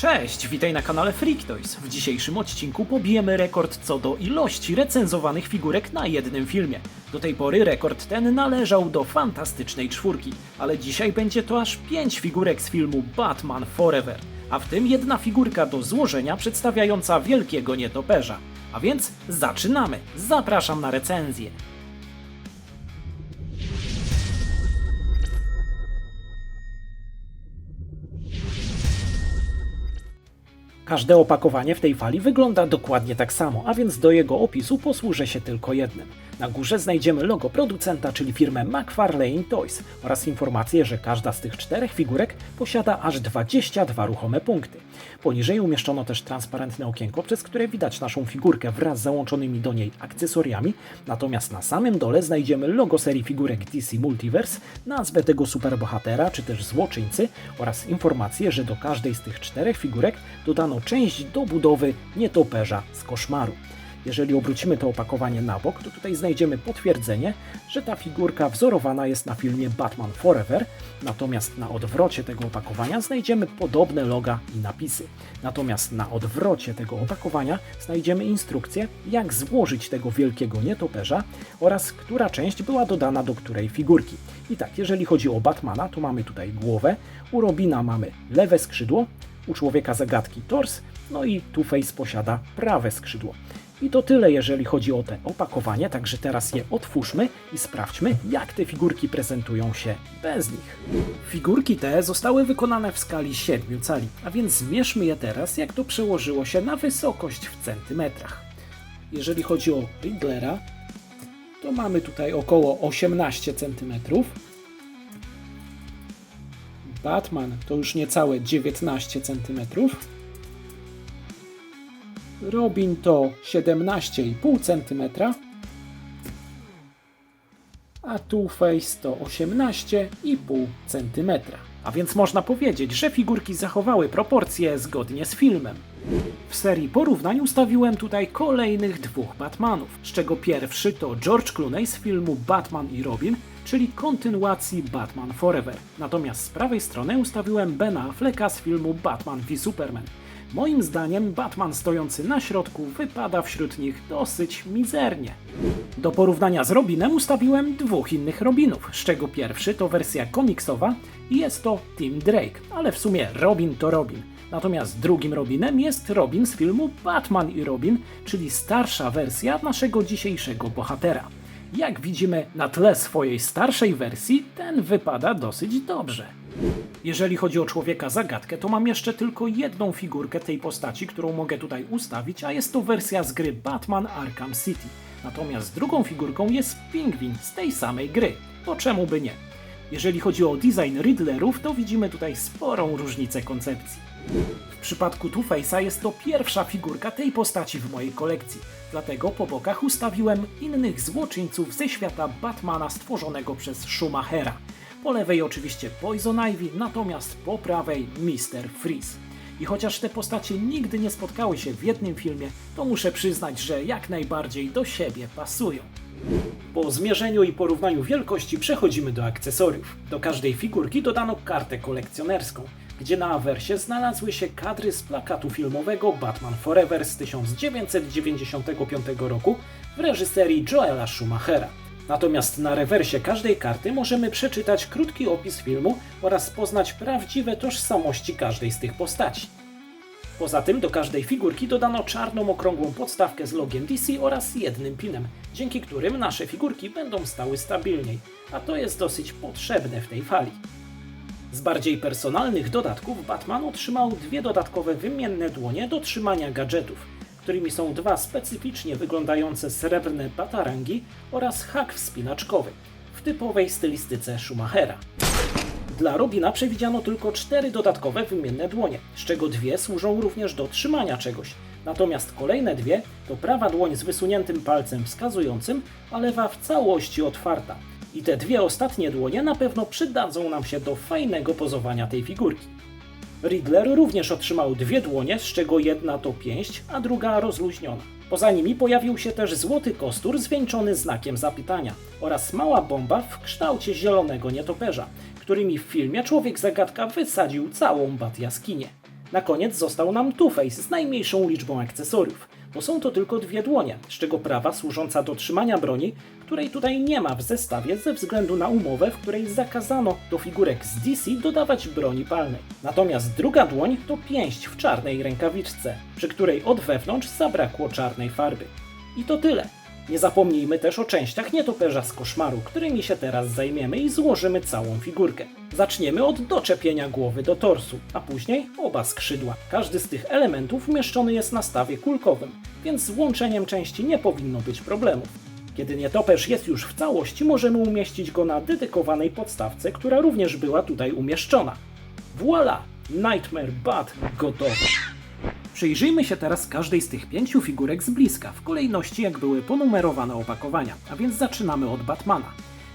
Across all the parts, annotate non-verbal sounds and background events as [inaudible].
Cześć, witaj na kanale Freak Toys. W dzisiejszym odcinku pobijemy rekord co do ilości recenzowanych figurek na jednym filmie. Do tej pory rekord ten należał do fantastycznej czwórki, ale dzisiaj będzie to aż 5 figurek z filmu Batman Forever, a w tym jedna figurka do złożenia przedstawiająca wielkiego nietoperza. A więc zaczynamy! Zapraszam na recenzję. Każde opakowanie w tej fali wygląda dokładnie tak samo, a więc do jego opisu posłużę się tylko jednym. Na górze znajdziemy logo producenta, czyli firmę McFarlane Toys oraz informację, że każda z tych czterech figurek posiada aż 22 ruchome punkty. Poniżej umieszczono też transparentne okienko, przez które widać naszą figurkę wraz z załączonymi do niej akcesoriami, natomiast na samym dole znajdziemy logo serii figurek DC Multiverse, nazwę tego superbohatera czy też złoczyńcy oraz informację, że do każdej z tych czterech figurek dodano część do budowy nietoperza z koszmaru. Jeżeli obrócimy to opakowanie na bok, to tutaj znajdziemy potwierdzenie, że ta figurka wzorowana jest na filmie Batman Forever, natomiast na odwrocie tego opakowania znajdziemy podobne loga i napisy. Natomiast na odwrocie tego opakowania znajdziemy instrukcję, jak złożyć tego wielkiego nietoperza oraz która część była dodana do której figurki. I tak, jeżeli chodzi o Batmana, to mamy tutaj głowę, u Robina mamy lewe skrzydło, u człowieka zagadki tors, no i Two-Face posiada prawe skrzydło. I to tyle, jeżeli chodzi o te opakowanie, także teraz je otwórzmy i sprawdźmy, jak te figurki prezentują się bez nich. Figurki te zostały wykonane w skali 7 cali, a więc zmierzmy je teraz, jak to przełożyło się na wysokość w centymetrach. Jeżeli chodzi o Riddlera, to mamy tutaj około 18 centymetrów. Batman to już niecałe 19 centymetrów. Robin to 17,5 cm, a Two-Face to 18,5 cm. A więc można powiedzieć, że figurki zachowały proporcje zgodnie z filmem. W serii porównań ustawiłem tutaj kolejnych dwóch Batmanów, z czego pierwszy to George Clooney z filmu Batman i Robin, czyli kontynuacji Batman Forever. Natomiast z prawej strony ustawiłem Bena Afflecka z filmu Batman v Superman. Moim zdaniem Batman stojący na środku wypada wśród nich dosyć mizernie. Do porównania z Robinem ustawiłem dwóch innych Robinów, z czego pierwszy to wersja komiksowa i jest to Tim Drake, ale w sumie Robin to Robin. Natomiast drugim Robinem jest Robin z filmu Batman i Robin, czyli starsza wersja naszego dzisiejszego bohatera. Jak widzimy na tle swojej starszej wersji, ten wypada dosyć dobrze. Jeżeli chodzi o człowieka zagadkę, to mam jeszcze tylko jedną figurkę tej postaci, którą mogę tutaj ustawić, a jest to wersja z gry Batman Arkham City. Natomiast drugą figurką jest Pingwin z tej samej gry. To czemu by nie? Jeżeli chodzi o design Riddlerów, to widzimy tutaj sporą różnicę koncepcji. W przypadku Two-Face'a jest to pierwsza figurka tej postaci w mojej kolekcji, dlatego po bokach ustawiłem innych złoczyńców ze świata Batmana stworzonego przez Schumachera. Po lewej oczywiście Poison Ivy, natomiast po prawej Mr. Freeze. I chociaż te postacie nigdy nie spotkały się w jednym filmie, to muszę przyznać, że jak najbardziej do siebie pasują. Po zmierzeniu i porównaniu wielkości przechodzimy do akcesoriów. Do każdej figurki dodano kartę kolekcjonerską, gdzie na awersie znalazły się kadry z plakatu filmowego Batman Forever z 1995 roku w reżyserii Joela Schumachera. Natomiast na rewersie każdej karty możemy przeczytać krótki opis filmu oraz poznać prawdziwe tożsamości każdej z tych postaci. Poza tym do każdej figurki dodano czarną okrągłą podstawkę z logiem DC oraz jednym pinem, dzięki którym nasze figurki będą stały stabilniej, a to jest dosyć potrzebne w tej fali. Z bardziej personalnych dodatków Batman otrzymał dwie dodatkowe wymienne dłonie do trzymania gadżetów, którymi są dwa specyficznie wyglądające srebrne batarangi oraz hak wspinaczkowy w typowej stylistyce Schumachera. Dla Robina przewidziano tylko cztery dodatkowe wymienne dłonie, z czego dwie służą również do trzymania czegoś. Natomiast kolejne dwie to prawa dłoń z wysuniętym palcem wskazującym, a lewa w całości otwarta. I te dwie ostatnie dłonie na pewno przydadzą nam się do fajnego pozowania tej figurki. Riddler również otrzymał dwie dłonie, z czego jedna to pięść, a druga rozluźniona. Poza nimi pojawił się też złoty kostur zwieńczony znakiem zapytania oraz mała bomba w kształcie zielonego nietoperza, którymi w filmie Człowiek Zagadka wysadził całą bat jaskinię. Na koniec został nam Two-Face z najmniejszą liczbą akcesoriów, bo są to tylko dwie dłonie, z czego prawa służąca do trzymania broni, której tutaj nie ma w zestawie ze względu na umowę, w której zakazano do figurek z DC dodawać broni palnej. Natomiast druga dłoń to pięść w czarnej rękawiczce, przy której od wewnątrz zabrakło czarnej farby. I to tyle. Nie zapomnijmy też o częściach nietoperza z koszmaru, którymi się teraz zajmiemy i złożymy całą figurkę. Zaczniemy od doczepienia głowy do torsu, a później oba skrzydła. Każdy z tych elementów umieszczony jest na stawie kulkowym, więc z łączeniem części nie powinno być problemów. Kiedy nietoperz jest już w całości, możemy umieścić go na dedykowanej podstawce, która również była tutaj umieszczona. Voila! Nightmare Bat gotowy. Przyjrzyjmy się teraz każdej z tych pięciu figurek z bliska, w kolejności jak były ponumerowane opakowania, a więc zaczynamy od Batmana.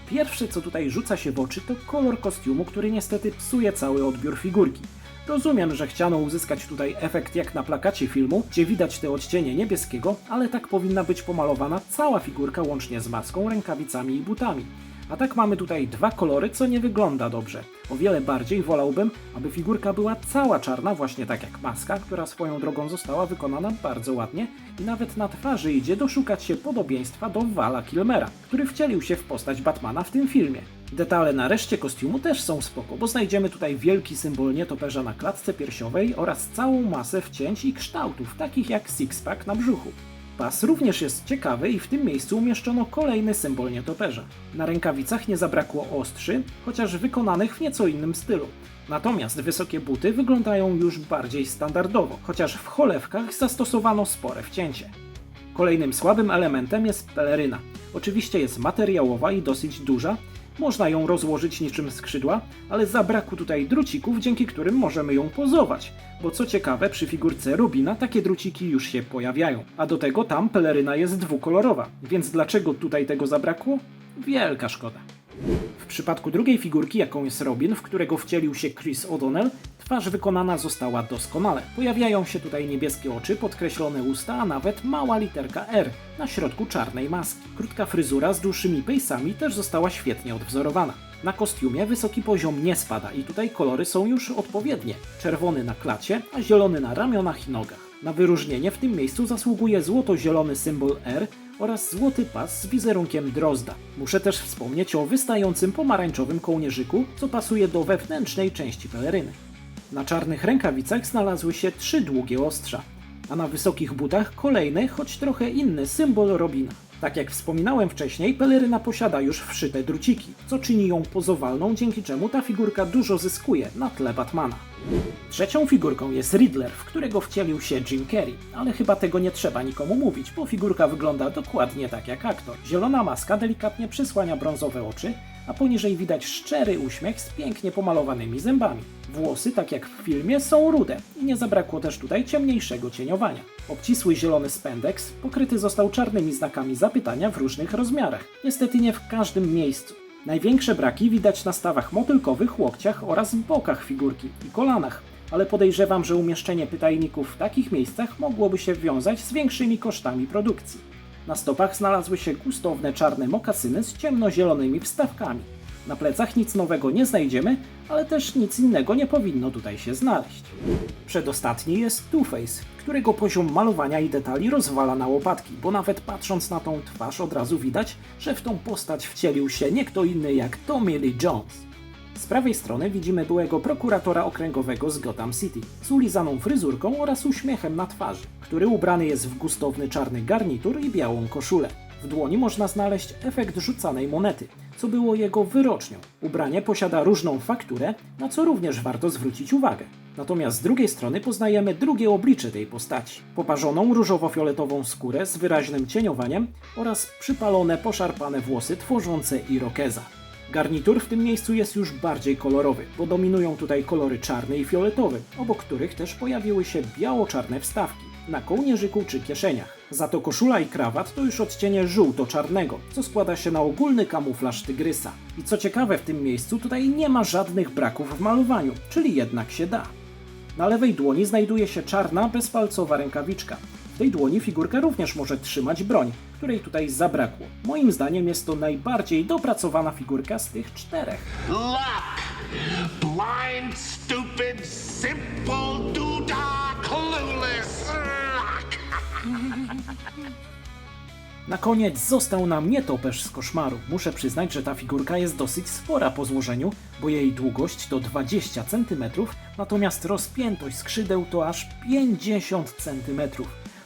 Pierwsze co tutaj rzuca się w oczy to kolor kostiumu, który niestety psuje cały odbiór figurki. Rozumiem, że chciano uzyskać tutaj efekt jak na plakacie filmu, gdzie widać te odcienie niebieskiego, ale tak powinna być pomalowana cała figurka łącznie z maską, rękawicami i butami. A tak mamy tutaj dwa kolory, co nie wygląda dobrze. O wiele bardziej wolałbym, aby figurka była cała czarna, właśnie tak jak maska, która swoją drogą została wykonana bardzo ładnie i nawet na twarzy idzie doszukać się podobieństwa do Vala Kilmera, który wcielił się w postać Batmana w tym filmie. Detale na reszcie kostiumu też są spoko, bo znajdziemy tutaj wielki symbol nietoperza na klatce piersiowej oraz całą masę wcięć i kształtów, takich jak six-pack na brzuchu. Pas również jest ciekawy i w tym miejscu umieszczono kolejny symbol nietoperza. Na rękawicach nie zabrakło ostrzy, chociaż wykonanych w nieco innym stylu. Natomiast wysokie buty wyglądają już bardziej standardowo, chociaż w cholewkach zastosowano spore wcięcie. Kolejnym słabym elementem jest peleryna. Oczywiście jest materiałowa i dosyć duża, można ją rozłożyć niczym skrzydła, ale zabrakło tutaj drucików, dzięki którym możemy ją pozować. Bo co ciekawe, przy figurce Rubina takie druciki już się pojawiają. A do tego tam peleryna jest dwukolorowa, więc dlaczego tutaj tego zabrakło? Wielka szkoda. W przypadku drugiej figurki, jaką jest Robin, w którego wcielił się Chris O'Donnell, twarz wykonana została doskonale. Pojawiają się tutaj niebieskie oczy, podkreślone usta, a nawet mała literka R na środku czarnej maski. Krótka fryzura z dłuższymi pejsami też została świetnie odwzorowana. Na kostiumie wysoki poziom nie spada i tutaj kolory są już odpowiednie. Czerwony na klacie, a zielony na ramionach i nogach. Na wyróżnienie w tym miejscu zasługuje złoto-zielony symbol R oraz złoty pas z wizerunkiem drozda. Muszę też wspomnieć o wystającym pomarańczowym kołnierzyku, co pasuje do wewnętrznej części peleryny. Na czarnych rękawicach znalazły się trzy długie ostrza, a na wysokich butach kolejny, choć trochę inny symbol Robina. Tak jak wspominałem wcześniej, peleryna posiada już wszyte druciki, co czyni ją pozowalną, dzięki czemu ta figurka dużo zyskuje na tle Batmana. Trzecią figurką jest Riddler, w którego wcielił się Jim Carrey, ale chyba tego nie trzeba nikomu mówić, bo figurka wygląda dokładnie tak jak aktor. Zielona maska delikatnie przysłania brązowe oczy, a poniżej widać szczery uśmiech z pięknie pomalowanymi zębami. Włosy, tak jak w filmie, są rude i nie zabrakło też tutaj ciemniejszego cieniowania. Obcisły zielony spandex pokryty został czarnymi znakami zapytania w różnych rozmiarach. Niestety nie w każdym miejscu. Największe braki widać na stawach motylkowych, łokciach oraz bokach figurki i kolanach, ale podejrzewam, że umieszczenie pytajników w takich miejscach mogłoby się wiązać z większymi kosztami produkcji. Na stopach znalazły się gustowne czarne mokasyny z ciemnozielonymi wstawkami. Na plecach nic nowego nie znajdziemy, ale też nic innego nie powinno tutaj się znaleźć. Przedostatni jest Two-Face, którego poziom malowania i detali rozwala na łopatki, bo nawet patrząc na tą twarz od razu widać, że w tą postać wcielił się nie kto inny jak Tommy Lee Jones. Z prawej strony widzimy byłego prokuratora okręgowego z Gotham City, z ulizaną fryzurką oraz uśmiechem na twarzy, który ubrany jest w gustowny czarny garnitur i białą koszulę. W dłoni można znaleźć efekt rzucanej monety, co było jego wyrocznią. Ubranie posiada różną fakturę, na co również warto zwrócić uwagę. Natomiast z drugiej strony poznajemy drugie oblicze tej postaci. Poparzoną różowo-fioletową skórę z wyraźnym cieniowaniem oraz przypalone, poszarpane włosy tworzące irokeza. Garnitur w tym miejscu jest już bardziej kolorowy, bo dominują tutaj kolory czarny i fioletowy, obok których też pojawiły się biało-czarne wstawki na kołnierzyku czy kieszeniach. Za to koszula i krawat to już odcienie żółto-czarnego, co składa się na ogólny kamuflaż tygrysa. I co ciekawe w tym miejscu tutaj nie ma żadnych braków w malowaniu, czyli jednak się da. Na lewej dłoni znajduje się czarna, bezpalcowa rękawiczka. W tej dłoni figurka również może trzymać broń, której tutaj zabrakło. Moim zdaniem jest to najbardziej dopracowana figurka z tych czterech. Luck! Blind, stupid, simple, duda, clueless luck! [laughs] Na koniec został nam nietoperz z koszmaru. Muszę przyznać, że ta figurka jest dosyć spora po złożeniu, bo jej długość to 20 cm, natomiast rozpiętość skrzydeł to aż 50 cm.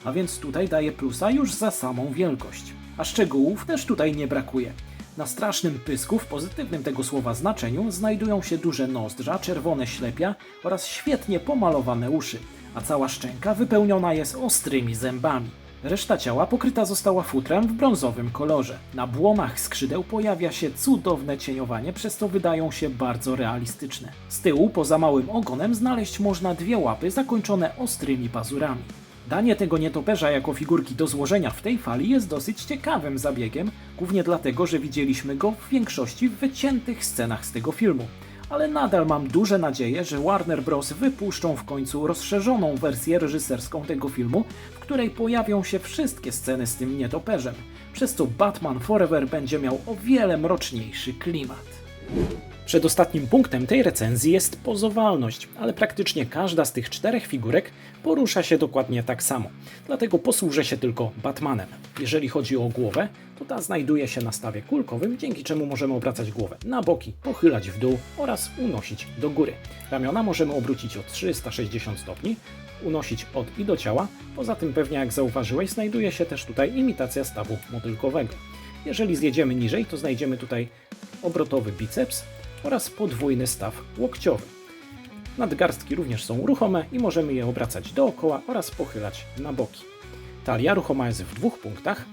A więc tutaj daje plusa już za samą wielkość. A szczegółów też tutaj nie brakuje. Na strasznym pysku, w pozytywnym tego słowa znaczeniu, znajdują się duże nozdrza, czerwone ślepia oraz świetnie pomalowane uszy, a cała szczęka wypełniona jest ostrymi zębami. Reszta ciała pokryta została futrem w brązowym kolorze. Na błomach skrzydeł pojawia się cudowne cieniowanie, przez co wydają się bardzo realistyczne. Z tyłu, poza małym ogonem, znaleźć można dwie łapy zakończone ostrymi pazurami. Danie tego nietoperza jako figurki do złożenia w tej fali jest dosyć ciekawym zabiegiem, głównie dlatego, że widzieliśmy go w większości wyciętych scenach z tego filmu. Ale nadal mam duże nadzieję, że Warner Bros. wypuszczą w końcu rozszerzoną wersję reżyserską tego filmu, w której pojawią się wszystkie sceny z tym nietoperzem, przez co Batman Forever będzie miał o wiele mroczniejszy klimat. Przedostatnim punktem tej recenzji jest pozowalność, ale praktycznie każda z tych czterech figurek porusza się dokładnie tak samo. Dlatego posłużę się tylko Batmanem. Jeżeli chodzi o głowę, to ta znajduje się na stawie kulkowym, dzięki czemu możemy obracać głowę na boki, pochylać w dół oraz unosić do góry. Ramiona możemy obrócić o 360 stopni, unosić od i do ciała. Poza tym pewnie jak zauważyłeś, znajduje się też tutaj imitacja stawu motylkowego. Jeżeli zjedziemy niżej, to znajdziemy tutaj obrotowy biceps oraz podwójny staw łokciowy. Nadgarstki również są ruchome i możemy je obracać dookoła oraz pochylać na boki. Talia ruchoma jest w dwóch punktach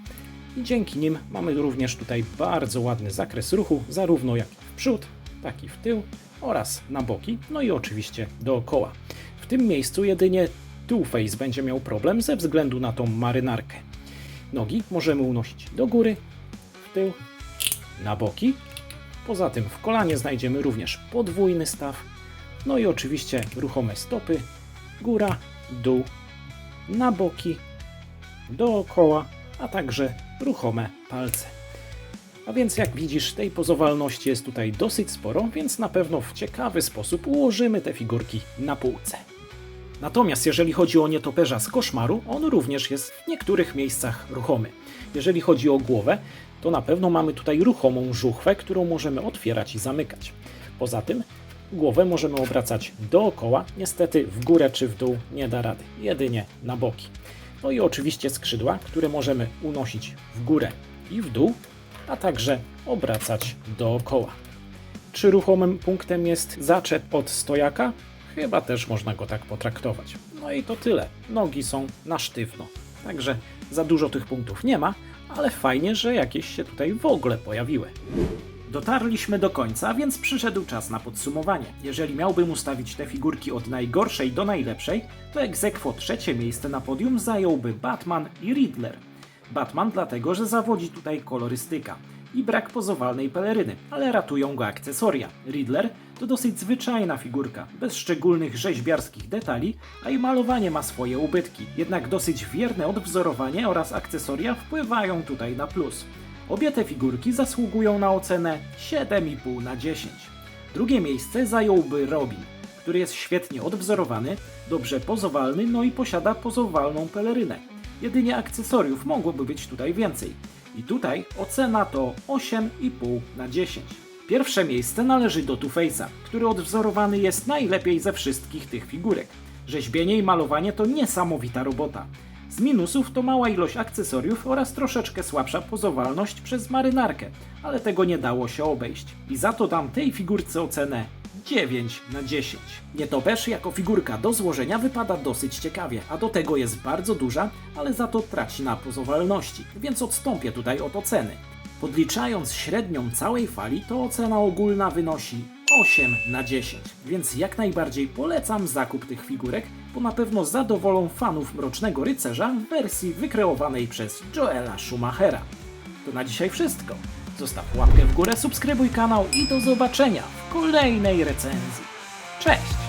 i dzięki nim mamy również tutaj bardzo ładny zakres ruchu, zarówno jak w przód, tak i w tył oraz na boki, no i oczywiście dookoła. W tym miejscu jedynie Two-Face będzie miał problem ze względu na tą marynarkę. Nogi możemy unosić do góry, w tył, na boki. Poza tym w kolanie znajdziemy również podwójny staw, no i oczywiście ruchome stopy, góra, dół, na boki, dookoła, a także ruchome palce. A więc jak widzisz, tej pozowalności jest tutaj dosyć sporo, więc na pewno w ciekawy sposób ułożymy te figurki na półce. Natomiast jeżeli chodzi o nietoperza z koszmaru, on również jest w niektórych miejscach ruchomy. Jeżeli chodzi o głowę, to na pewno mamy tutaj ruchomą żuchwę, którą możemy otwierać i zamykać. Poza tym głowę możemy obracać dookoła, niestety w górę czy w dół nie da rady, jedynie na boki. No i oczywiście skrzydła, które możemy unosić w górę i w dół, a także obracać dookoła. Czy ruchomym punktem jest zaczep od stojaka? Chyba też można go tak potraktować. No i to tyle. Nogi są na sztywno. Także za dużo tych punktów nie ma, ale fajnie, że jakieś się tutaj w ogóle pojawiły. Dotarliśmy do końca, więc przyszedł czas na podsumowanie. Jeżeli miałbym ustawić te figurki od najgorszej do najlepszej, to egzekwo trzecie miejsce na podium zająłby Batman i Riddler. Batman dlatego, że zawodzi tutaj kolorystyka i brak pozowalnej peleryny, ale ratują go akcesoria. Riddler to dosyć zwyczajna figurka, bez szczególnych rzeźbiarskich detali, a i malowanie ma swoje ubytki. Jednak dosyć wierne odwzorowanie oraz akcesoria wpływają tutaj na plus. Obie te figurki zasługują na ocenę 7,5 na 10. Drugie miejsce zająłby Robin, który jest świetnie odwzorowany, dobrze pozowalny, no i posiada pozowalną pelerynę. Jedynie akcesoriów mogłoby być tutaj więcej. I tutaj ocena to 8,5 na 10. Pierwsze miejsce należy do Two-Face'a, który odwzorowany jest najlepiej ze wszystkich tych figurek. Rzeźbienie i malowanie to niesamowita robota. Z minusów to mała ilość akcesoriów oraz troszeczkę słabsza pozowalność przez marynarkę, ale tego nie dało się obejść. I za to dam tej figurce ocenę 9 na 10. Nietoperz jako figurka do złożenia wypada dosyć ciekawie, a do tego jest bardzo duża, ale za to traci na pozowalności, więc odstąpię tutaj od oceny. Podliczając średnią całej fali, to ocena ogólna wynosi 8 na 10, więc jak najbardziej polecam zakup tych figurek, bo na pewno zadowolą fanów Mrocznego Rycerza w wersji wykreowanej przez Joela Schumachera. To na dzisiaj wszystko. Zostaw łapkę w górę, subskrybuj kanał i do zobaczenia w kolejnej recenzji. Cześć!